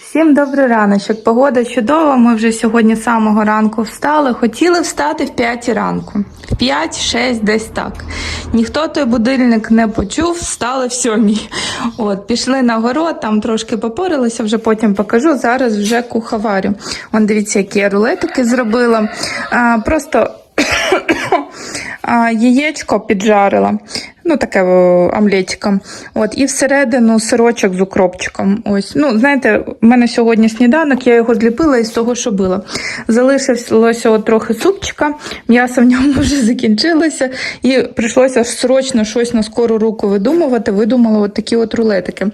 Всім добрий раночок. Погода чудова. Ми вже сьогодні з самого ранку встали. Хотіли встати в 5 ранку. В 5-6 десь так. Ніхто той будильник не почув, встали в 7. От, пішли на город, там трошки попорилися, вже потім покажу. Зараз вже куховарю. Вон дивіться, які я рулетики зробила. А, просто яєчко піджарила. Ну, таке омлетиком. От, і всередину сирочок з укропчиком. Ось. Ну, знаєте, в мене сьогодні сніданок, я його зліпила із того, що було. Залишилося от трохи супчика, м'ясо в ньому вже закінчилося, і прийшлося срочно щось на скору руку видумувати. Видумала от такі от рулетики.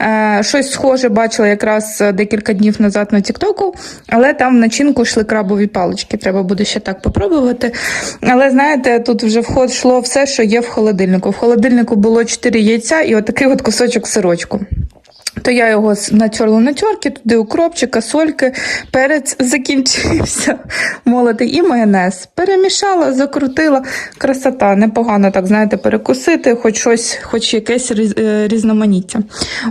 Е, щось схоже бачила якраз декілька днів назад на Тіктоку, але там в начинку йшли крабові палички. Треба буде ще так попробувати. Але знаєте, тут вже вход йшло все, що є в холодильнику. В холодильнику було 4 яйця і отакий от кусочок сирочку. То я його натерла на терки, туди укропчика, сольки, перець закінчився, молотий і майонез. Перемішала, закрутила. Красота, непогано, так знаєте, перекусити, хоч щось, хоч якесь е, різноманіття.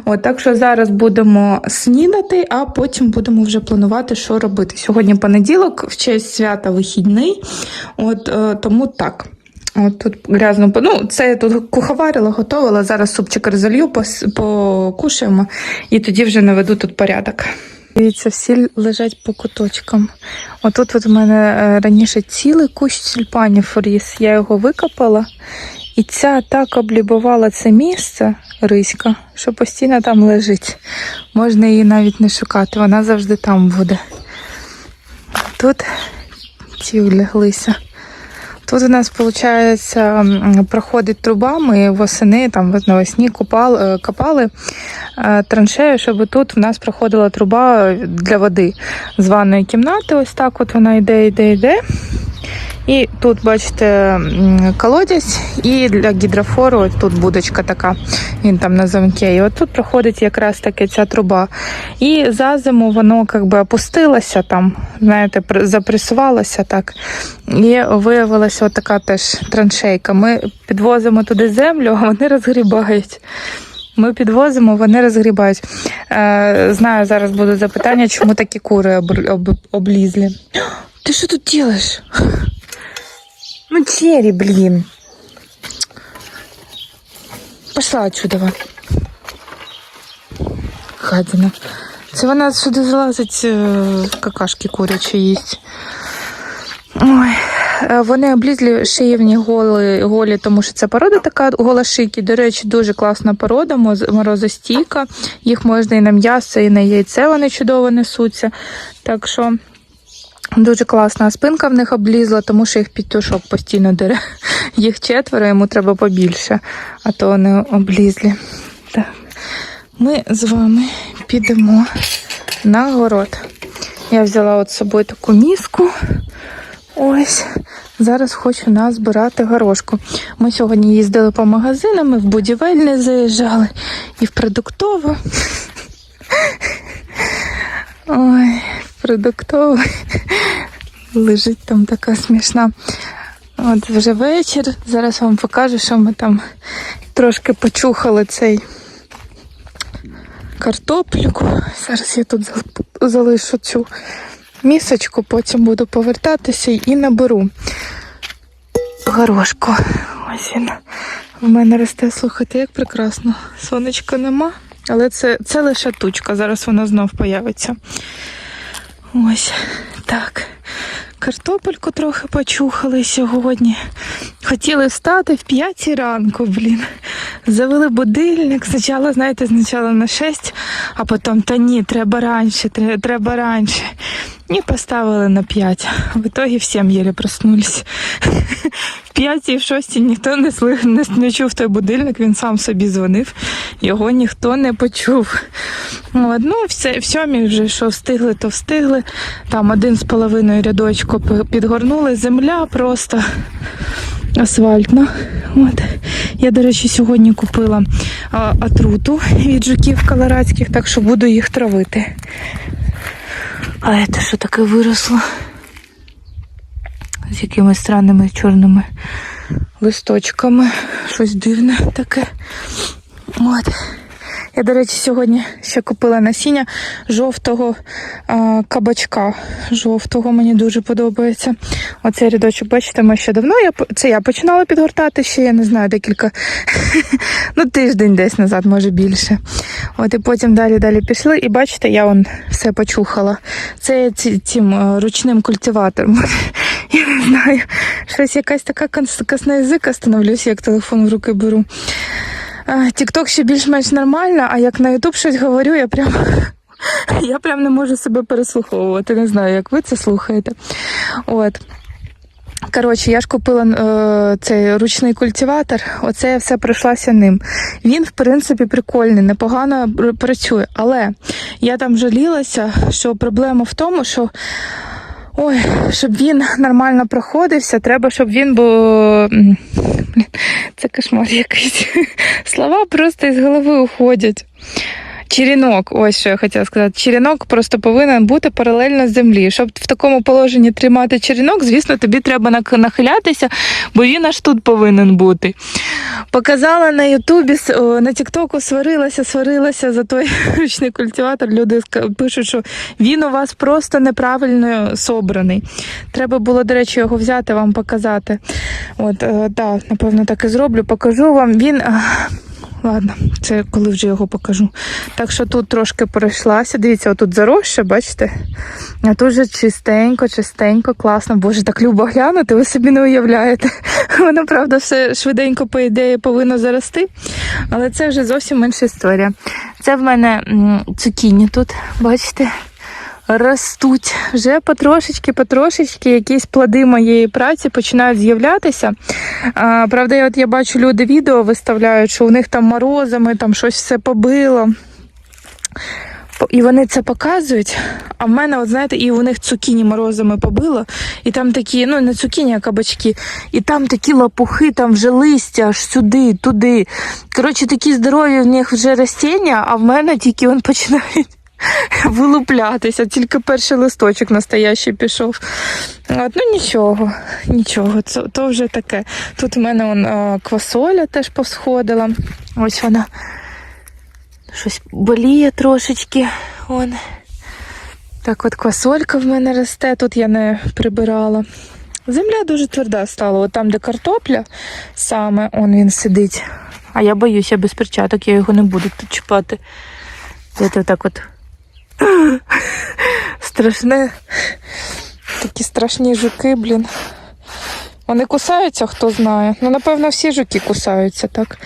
От, так що зараз будемо снідати, а потім будемо вже планувати, що робити. Сьогодні понеділок, в честь свята вихідний. От, е, тому так. От тут грязно. Ну, це я тут куховарила, готувала. Зараз супчик розолью, покушаємо, і тоді вже наведу тут порядок. Дивіться, всі лежать по куточкам. Отут от в мене е, раніше цілий кущ тюльпанів ріс. Я його викопала, і ця так облюбувала це місце, риська, що постійно там лежить. Можна її навіть не шукати, вона завжди там буде. Тут ці вляглися. Тут у нас, виходить, проходить труба, ми восени, там навесні е, копали е, траншею, щоб тут в нас проходила труба для води з ванної кімнати. Ось так от вона йде, йде, йде. І тут, бачите, колодязь, і для гідрофору тут будочка така, він там на замке. І от тут проходить якраз таки ця труба. І за зиму воно як би опустилося там, знаєте, запресувалося так. І виявилася така теж траншейка. Ми підвозимо туди землю, а вони розгрібають. Ми підвозимо, вони розгрібають. Е, знаю, зараз буде запитання, чому такі кури об, об, облізлі. Ти що тут робиш? Ну, Черри, блин. Пошла отсюда. Гадина. Це вона сюди залазить е, какашки курячі їсть. Ой. е, Вони облізлі шиївні голі, голі, тому що це порода така голошики. До речі, дуже класна порода, морозостійка. Їх можна і на м'ясо, і на яйце вони чудово несуться. Так що Дуже класна спинка в них облізла, тому що їх підтушок постійно дере. Їх четверо, йому треба побільше, а то вони облізлі. Так. Ми з вами підемо на город. Я взяла от з собою таку міску. Ось. Зараз хочу назбирати горошку. Ми сьогодні їздили по магазинам, і в будівельне заїжджали, і в продуктову. Ой, продуктовий. Лежить там така смішна. От вже вечір. Зараз вам покажу, що ми там трошки почухали цей картоплюку. Зараз я тут залишу цю місочку, потім буду повертатися і наберу горошку. Ось він. В мене росте, слухайте, як прекрасно. Сонечка нема, але це, це лише тучка. Зараз вона знов появиться. Ось так. Картопельку трохи почухали сьогодні. Хотіли встати в 5 ранку, блін. Завели будильник. Спочатку, знаєте, спочатку на 6, а потім та ні, треба раніше, треба раніше. І поставили на 5. В итоге в 7 єлі проснулись. В 5 і в 6 ніхто не, слих, не, не чув той будильник, він сам собі дзвонив, його ніхто не почув. От, ну, все, в сьомій вже що встигли, то встигли. Там один з половиною рядочку підгорнули, земля просто асфальтна. От. Я, до речі, сьогодні купила а, отруту від жуків колорадських, так що буду їх травити. А це що таке виросло? З якимись странними чорними листочками. Щось дивне таке. От. Я, до речі, сьогодні ще купила насіння жовтого а, кабачка. Жовтого мені дуже подобається. Оцей рядочок, бачите, ми ще давно. Я, це я починала підгортати ще, я не знаю, декілька, ну тиждень десь назад, може більше. От і потім далі далі пішли. І бачите, я он все почухала. Це цим е, ручним культиватором. Я не знаю, щось якась така кос- косноязика становлюся, як телефон в руки беру. Тікток ще більш-менш нормально, а як на Ютуб щось говорю, я прям. Я прям не можу себе переслуховувати. Не знаю, як ви це слухаєте. От. Коротше, я ж купила е, цей ручний культиватор, оце я все пройшлася ним. Він, в принципі, прикольний, непогано працює. Але я там жалілася, що проблема в тому, що ой, щоб він нормально проходився, треба, щоб він був. Блін, це кошмар якийсь. Слова просто із голови уходять. Черенок, ось що я хотіла сказати. Черенок просто повинен бути паралельно землі. Щоб в такому положенні тримати черенок, звісно, тобі треба нахилятися, бо він аж тут повинен бути. Показала на Ютубі, на Тіктоку сварилася, сварилася за той ручний культиватор. Люди пишуть, що він у вас просто неправильно собраний. Треба було, до речі, його взяти, вам показати. От, е, да, напевно, так і зроблю. Покажу вам. Він. Ладно, це коли вже його покажу. Так що тут трошки пройшлася. Дивіться, отут зароща, бачите? А тут вже чистенько, чистенько, класно. Боже, так любо глянути, ви собі не уявляєте. Воно, правда, все швиденько, по ідеї, повинно зарости. Але це вже зовсім інша історія. Це в мене цукіні тут, бачите? Ростуть вже потрошечки, потрошечки якісь плоди моєї праці починають з'являтися. Правда, я, от я бачу, люди відео виставляють, що у них там морозами, там щось все побило. І вони це показують. А в мене, от знаєте, і у них цукіні морозами побило, і там такі, ну не цукіні, а кабачки, і там такі лопухи, там вже листя аж сюди, туди. Коротше, такі здорові в них вже ростіння, а в мене тільки він починають вилуплятися. Тільки перший листочок настоящий пішов. От, ну нічого, нічого, це то вже таке. Тут у мене он, квасоля теж повсходила. Ось вона щось боліє трошечки. Вон. Так от квасолька в мене росте, тут я не прибирала. Земля дуже тверда стала. От там, де картопля, саме он він сидить. А я боюся без перчаток, я його не буду тут чіпати. Це так от страшне. Такі страшні жуки, блін. Вони кусаються, хто знає. Ну, напевно, всі жуки кусаються, так.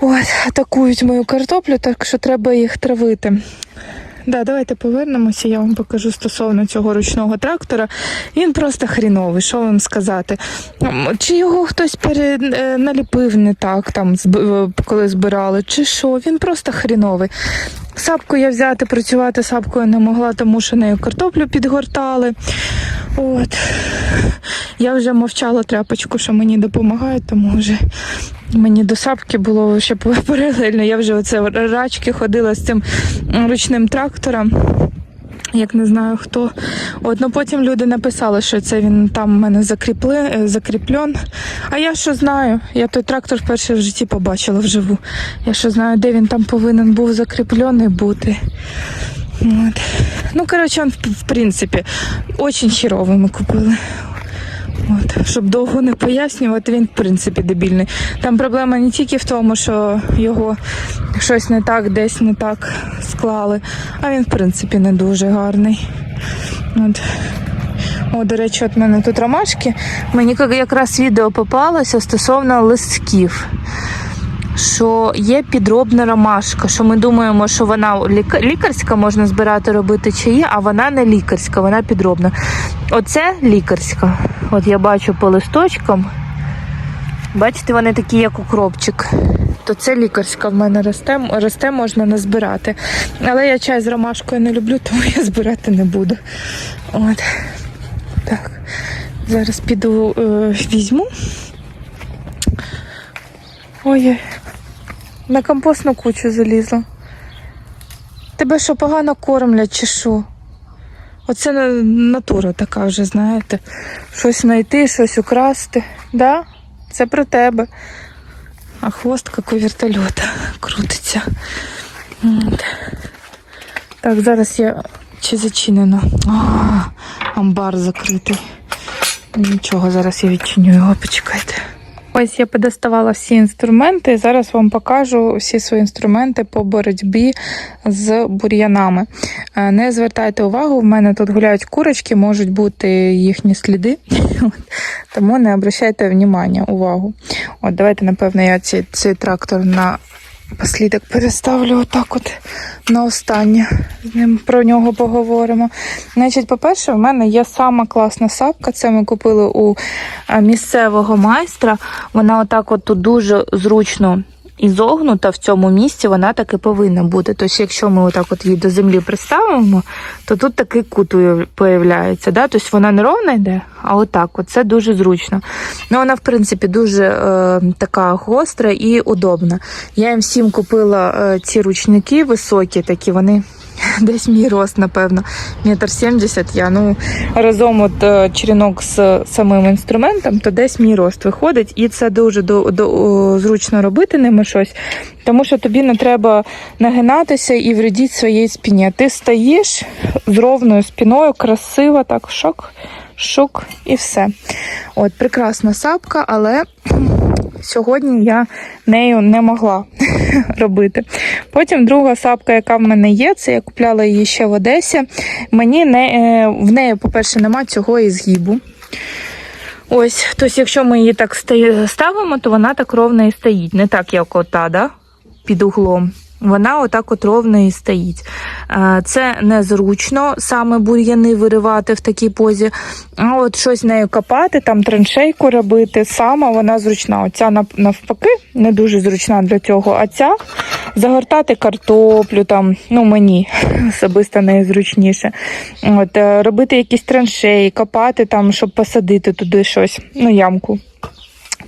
От, атакують мою картоплю, так що треба їх травити. Да, давайте повернемося, я вам покажу стосовно цього ручного трактора. Він просто хріновий, що вам сказати. Чи його хтось пере, е, наліпив не так, там, е, коли збирали, чи що, він просто хріновий. Сапку я взяти, працювати сапкою не могла, тому що нею картоплю підгортали. От. Я вже мовчала тряпочку, що мені допомагає, тому вже мені до сапки було ще паралельно. Я вже оце рачки ходила з цим ручним трактором. Як не знаю хто. От, ну потім люди написали, що це він там в мене закріпли, е, закріплен. А я що знаю? Я той трактор вперше в житті побачила вживу. Я що знаю, де він там повинен був закріплений бути. От. Ну, коротше, в- в принципі, очень хірово ми купили. От, щоб довго не пояснювати, він в принципі дебільний. Там проблема не тільки в тому, що його щось не так, десь не так склали, а він в принципі не дуже гарний. От. О, до речі, от мене тут ромашки. Мені якраз відео попалося стосовно листків. Що є підробна ромашка, що ми думаємо, що вона лікарська можна збирати, робити чаї, а вона не лікарська, вона підробна. Оце лікарська. От я бачу по листочкам. Бачите, вони такі, як укропчик. То це лікарська в мене росте, росте, можна не збирати. Але я чай з ромашкою не люблю, тому я збирати не буду. От. Так. Зараз піду е, візьму. Ой, на компостну кучу залізла. Тебе що погано кормлять чи що? Оце натура така вже, знаєте. Щось знайти, щось украсти. Да? Це про тебе. А хвост, як у вертольота, крутиться. Так, зараз я чи зачинено. А, амбар закритий. Нічого, зараз я відчиню його, почекайте. Ось я подоставала всі інструменти. Зараз вам покажу всі свої інструменти по боротьбі з бур'янами. Е, Не звертайте увагу, в мене тут гуляють курочки, можуть бути їхні сліди, тому не обращайте увагу. От давайте, напевно, я цей цей трактор на послідок переставлю отак от на останнє. З ним про нього поговоримо. Значить, по-перше, в мене є сама класна сапка. Це ми купили у е, місцевого майстра. Вона отак от тут дуже зручно і зогнута в цьому місці, вона так і повинна бути. Тобто, якщо ми отак от її до землі приставимо, то тут такий кут появляється. Да? Тобто вона не ровна йде, а отак. От. Це дуже зручно. Ну, вона, в принципі, дуже е, така гостра і удобна. Я їм всім купила е, ці ручники високі, такі вони. Десь мій рост, напевно, метр сімдесят. Я ну разом от е, черенок з самим інструментом, то десь мій рост виходить, і це дуже до, до, зручно робити ними щось, тому що тобі не треба нагинатися і вредіть своїй спині. Ти стоїш з ровною спиною, красиво, так шок, шок і все. От прекрасна сапка, але сьогодні я нею не могла робити. Потім друга сапка, яка в мене є, це я купляла її ще в Одесі. Мені не, е, в неї, по-перше, нема цього і згибу. Ось, тобто, якщо ми її так ставимо, то вона так ровно і стоїть. Не так, як ота, да? під углом. Вона отак от ровно і стоїть. Е, Це незручно саме бур'яни виривати в такій позі. А от щось нею копати, там траншейку робити, сама вона зручна. Оця нав- навпаки не дуже зручна для цього. А ця загортати картоплю, там, ну мені особисто найзручніше. От, е, робити якісь траншеї, копати там, щоб посадити туди щось, ну, ямку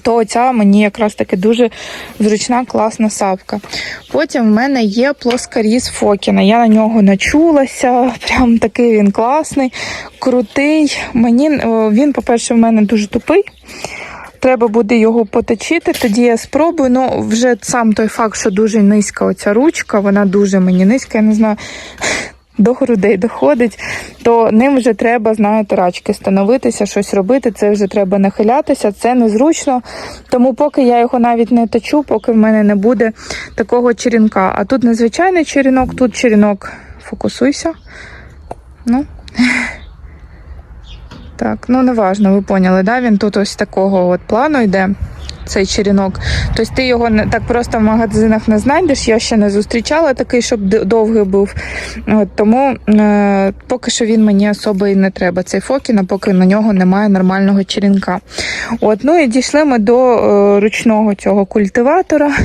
то оця мені якраз таки дуже зручна, класна сапка. Потім в мене є плоскоріз Фокіна. Я на нього начулася, прям такий він класний, крутий. Мені він, по-перше, в мене дуже тупий. Треба буде його поточити, тоді я спробую. Ну, вже сам той факт, що дуже низька оця ручка, вона дуже мені низька, я не знаю, до грудей доходить, то ним вже треба, знаєте, рачки становитися, щось робити. Це вже треба нахилятися, це незручно. Тому поки я його навіть не точу, поки в мене не буде такого черенка. А тут незвичайний черенок, тут черенок. Фокусуйся. Ну. Так, ну неважно, ви поняли, да? Він тут ось такого от плану йде. Цей черенок. Тобто ти його так просто в магазинах не знайдеш. Я ще не зустрічала такий, щоб довгий був. От, тому е, поки що він мені особо і не треба. Цей Фокіна, поки на нього немає нормального черенка. От, ну і дійшли ми до е, ручного цього культиватора.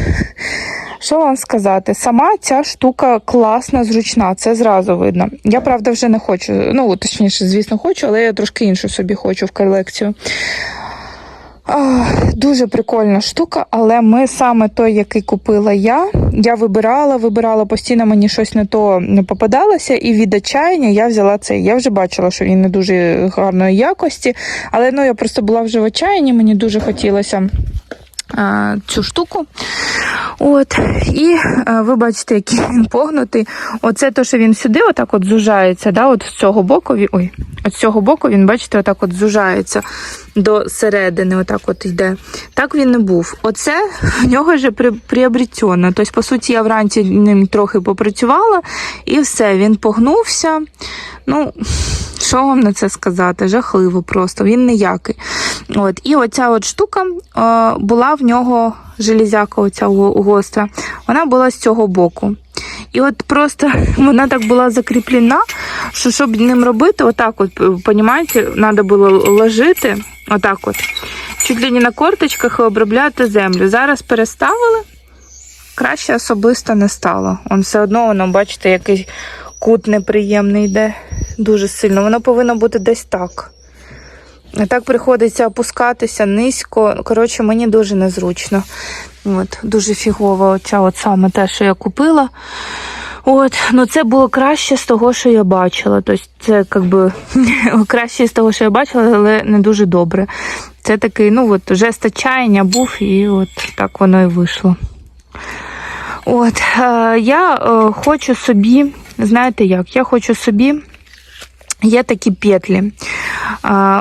Що вам сказати? Сама ця штука класна, зручна, це зразу видно. Я правда вже не хочу. Ну, точніше, звісно, хочу, але я трошки іншу собі хочу в колекцію. Дуже прикольна штука, але ми саме той, який купила я. Я вибирала, вибирала постійно, мені щось не то не попадалося, і від отчаяння я взяла цей. Я вже бачила, що він не дуже гарної якості, але ну я просто була вже в отчаянні, мені дуже хотілося. Цю штуку. От, і ви бачите, який він погнутий. Оце то, що він сюди, отак от зужається, да, от з цього боку, ой, от з цього боку він, бачите, отак от зужається до середини, отак от йде. Так він не був. Оце в нього вже при, приобретено. Тобто, по суті, я вранці ним трохи попрацювала, і все, він погнувся. Ну, що вам на це сказати? Жахливо просто, він ніякий. От, і оця от штука е, була в нього железяка, оця гостра, вона була з цього боку. І от просто вона так була закріплена, що щоб ним робити, отак от, понімаєте, треба було ложити, отак от, чуть ли не на корточках і обробляти землю. Зараз переставили, краще особисто не стало. Он все одно, воно, бачите, якийсь кут неприємний йде дуже сильно. Воно повинно бути десь так. Так приходиться опускатися низько. Коротше, мені дуже незручно. От, дуже фігово оця от саме те, що я купила. От, ну це було краще з того, що я бачила. Тобто це якби краще з того, що я бачила, але не дуже добре. Це такий, ну от, жест отчаяння був, і от так воно і вийшло. От, е, я е, хочу собі, знаєте як, я хочу собі. Є такі петлі.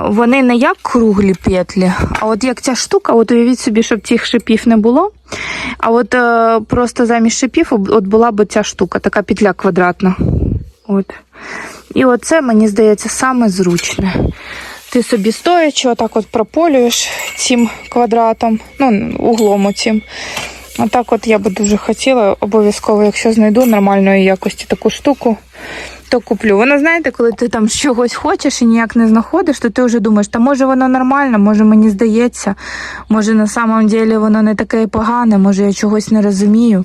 Вони не як круглі петлі, а от як ця штука, от уявіть собі, щоб цих шипів не було. А от е, просто замість шипів от була б ця штука, така петля квадратна. От. І оце, мені здається, саме зручне. Ти собі стоячи, отак от прополюєш цим квадратом, ну, углом оцім. Отак от я би дуже хотіла, обов'язково, якщо знайду нормальної якості таку штуку, то куплю. Воно, знаєте, коли ти там чогось хочеш і ніяк не знаходиш, то ти вже думаєш, та може воно нормально, може мені здається, може на самом деле воно не таке погане, може я чогось не розумію.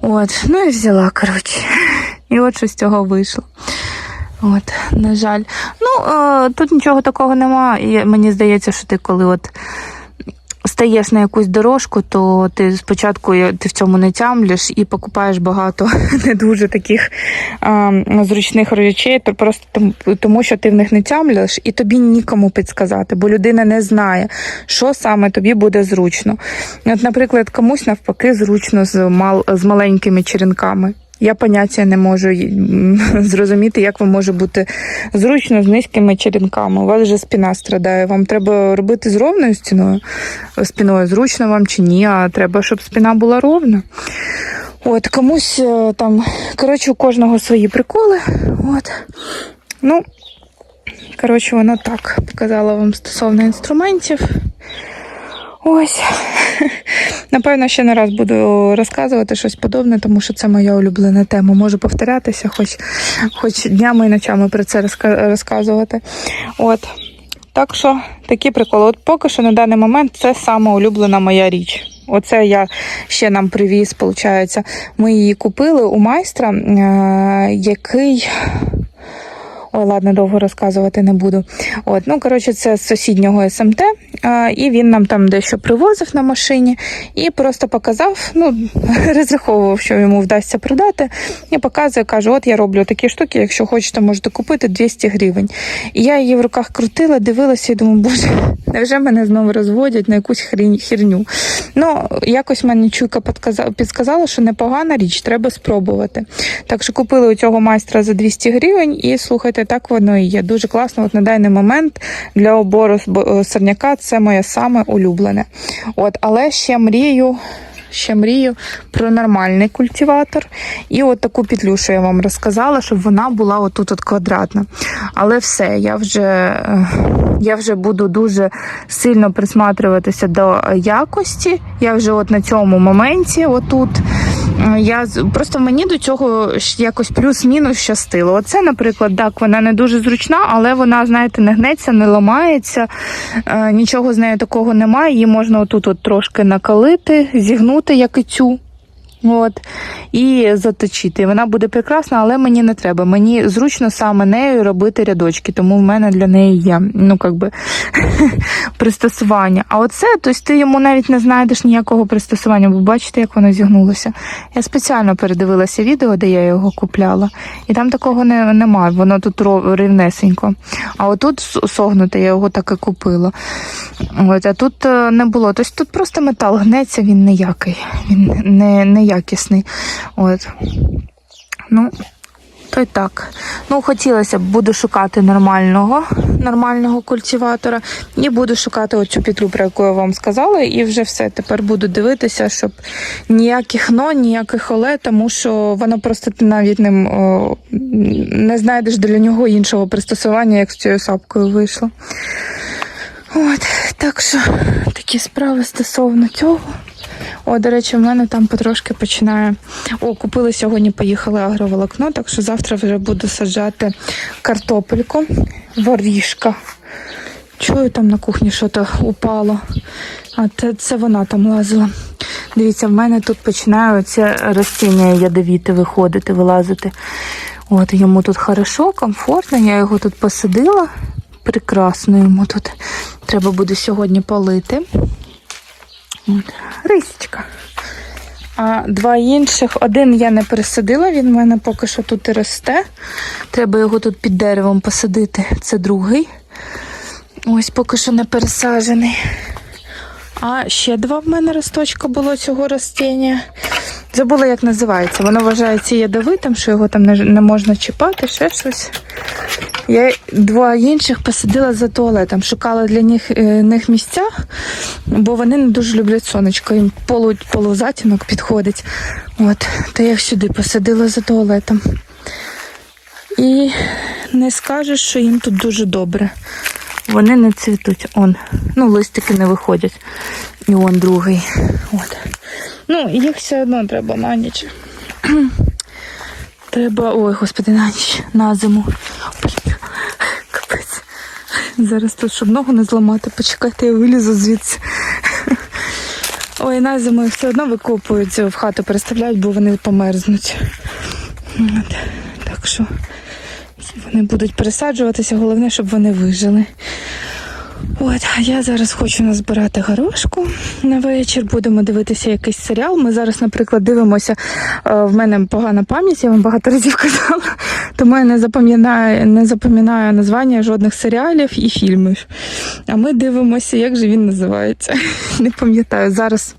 От, ну і взяла, коротше. І от що з цього вийшло. От, на жаль. Ну, е, тут нічого такого нема. І мені здається, що ти коли от стаєш на якусь дорожку, то ти спочатку ти в цьому не тямлеш і покупаєш багато не дуже таких а, зручних речей, то просто тому, що ти в них не тямлеш, і тобі нікому підсказати, бо людина не знає, що саме тобі буде зручно. От, наприклад, комусь навпаки зручно з, мал, з маленькими черенками. Я поняття не можу зрозуміти, як вам може бути зручно з низькими черенками. У вас вже спина страдає. Вам треба робити з ровною стіною, спиною, зручно вам чи ні, а треба, щоб спина була ровна. От, комусь е, там, коротше, у кожного свої приколи. От. Ну, коротше, воно так показала вам стосовно інструментів. Ось. Напевно, ще не раз буду розказувати щось подобне, тому що це моя улюблена тема. Можу повторятися, хоч, хоч днями і ночами про це розказувати. От. Так що такі приколи. От поки що на даний момент це сама улюблена моя річ. Оце я ще нам привіз, виходить. Ми її купили у майстра, е- який. Ой, ладно, довго розказувати не буду. От, ну, коротше, це з сусіднього СМТ, і він нам там дещо привозив на машині і просто показав, ну, розраховував, що йому вдасться продати. І показує, каже: от я роблю такі штуки, якщо хочете, можете купити 200 гривень. І я її в руках крутила, дивилася і думаю, боже, невже мене знову розводять на якусь хрінь, херню. Ну, якось мені чуйка підказала, що непогана річ, треба спробувати. Так що купили у цього майстра за 200 гривень, і слухайте, так воно і є. Дуже класно. От на даний момент для обору сорняка це моє саме улюблене. От, але ще мрію. Ще мрію про нормальний культиватор. І от таку петлю, що я вам розказала, щоб вона була отут от квадратна. Але все, я вже, е, я вже буду дуже сильно присматрюватися до якості. Я вже от на цьому моменті, отут. Е, Я просто мені до цього якось плюс-мінус щастило. Оце, наприклад, так, вона не дуже зручна, але вона, знаєте, не гнеться, не ламається, е, нічого з нею такого немає. Її можна отут от трошки накалити, зігнути, як і цю. От, і заточити. Вона буде прекрасна, але мені не треба. Мені зручно саме нею робити рядочки, тому в мене для неї є ну, как би, пристосування. А оце, тобто ти йому навіть не знайдеш ніякого пристосування, бо бачите, як воно зігнулося. Я спеціально передивилася відео, де я його купляла, і там такого не, немає, воно тут рівнесенько. А отут согнуте, я його так і купила. От, а тут е, не було. Тобто тут просто метал гнеться, він ніякий, він не, неякісний. От. Ну, то й так. Ну, хотілося б, буду шукати нормального, нормального культиватора. І буду шукати оцю петлю, про яку я вам сказала, і вже все. Тепер буду дивитися, щоб ніяких но, ніяких оле, тому що воно просто ти навіть ним о, не знайдеш для нього іншого пристосування, як з цією сапкою вийшло. От, так що такі справи стосовно цього. О, до речі, в мене там потрошки починає. О, купили сьогодні, поїхали агроволокно, так що завтра вже буду саджати картопельку, воріжка. Чую, там на кухні щось упало. А це, це вона там лазила. Дивіться, в мене тут починає оце ростіння ядовіте виходити, вилазити. От йому тут хорошо, комфортно. Я його тут посадила. Прекрасно йому тут. Треба буде сьогодні полити. От. Рисічка. А два інших, один я не пересадила, він в мене поки що тут і росте. Треба його тут під деревом посадити. Це другий. Ось поки що не пересаджений. А ще два в мене росточка було цього ростіння. Забула, як називається. Воно вважається ядовитим, що його там не, можна чіпати, ще щось. Я двоє інших посадила за туалетом, шукала для них, е, них місця, бо вони не дуже люблять сонечко. Їм полу, полузатінок підходить. От, то я їх сюди посадила за туалетом. І не скажеш, що їм тут дуже добре. Вони не цвітуть. Он. Ну, листики не виходять. І он другий. От. Ну, їх все одно треба на ніч. Треба. Ой, господи, на ніч, на зиму. Зараз тут, щоб ногу не зламати, почекайте, я вилізу звідси. Ой, на зиму все одно викопують, в хату переставляють, бо вони померзнуть. Так що вони будуть пересаджуватися, головне, щоб вони вижили. От, я зараз хочу назбирати горошку на вечір. Будемо дивитися якийсь серіал. Ми зараз, наприклад, дивимося. е, В мене погана пам'ять, я вам багато разів казала, тому я не запам'ятаю, не запам'ятаю названня жодних серіалів і фільмів. А ми дивимося, як же він називається. Не пам'ятаю зараз.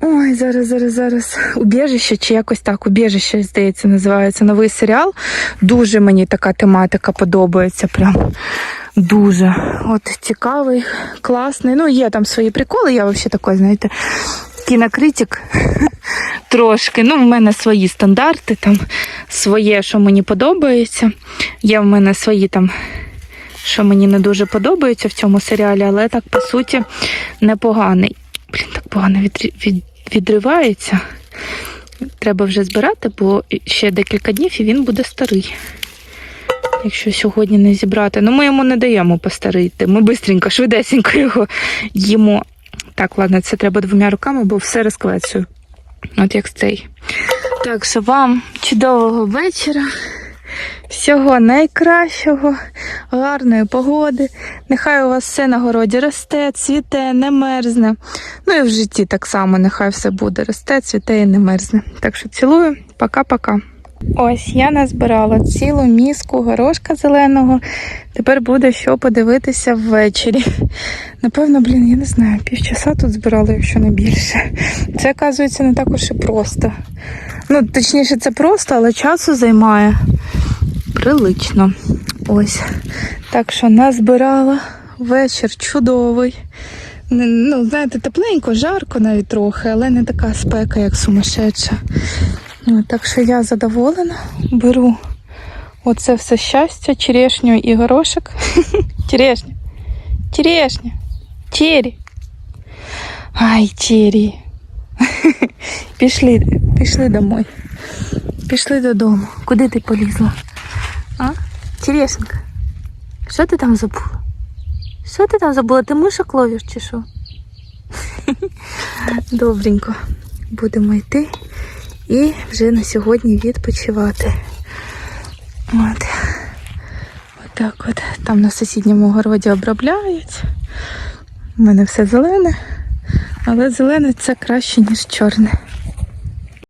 Ой, зараз, зараз, зараз. Убіжище чи якось так. Убіжище, здається, називається новий серіал. Дуже мені така тематика подобається. Прям дуже. От цікавий, класний. Ну, є там свої приколи. Я взагалі такий, знаєте, кінокритик трошки. Ну, в мене свої стандарти, там своє, що мені подобається. Є в мене свої там. Що мені не дуже подобається в цьому серіалі, але так по суті непоганий. Блін, так погано відрі- від, відривається. Треба вже збирати, бо ще декілька днів і він буде старий. Якщо сьогодні не зібрати. Ну, ми йому не даємо постарити. Ми швидко, швидесенько його їмо. Так, ладно, це треба двома руками, бо все розквецюю. От як цей. Так що вам чудового вечора. Всього найкращого, гарної погоди. Нехай у вас все на городі росте, цвіте, не мерзне. Ну і в житті так само, нехай все буде росте, цвіте і не мерзне. Так що цілую, пока-пока. Ось я назбирала цілу міску горошка зеленого. Тепер буде що подивитися ввечері. Напевно, блін, я не знаю, півчаса тут збирала, якщо не більше. Це, оказується, не так уж і просто. Ну, точніше, це просто, але часу займає прилично. Ось. Так що назбирала. Вечір чудовий. Ну, знаєте, тепленько, жарко навіть трохи, але не така спека, як сумасшедша. Ну, так що я задоволена. Беру оце все щастя, черешню і горошок. Черешня. Черешня. Чері. Ай, чері. Пішли, пішли домой. Пішли додому. Куди ти полізла? А? Черешенька. Що ти там забула? Що ти там забула? Ти мишок ловиш чи що? Добренько. Будемо йти і вже на сьогодні відпочивати. От. Отак от. Там на сусідньому городі обробляють. У мене все зелене, але зелене це краще, ніж чорне.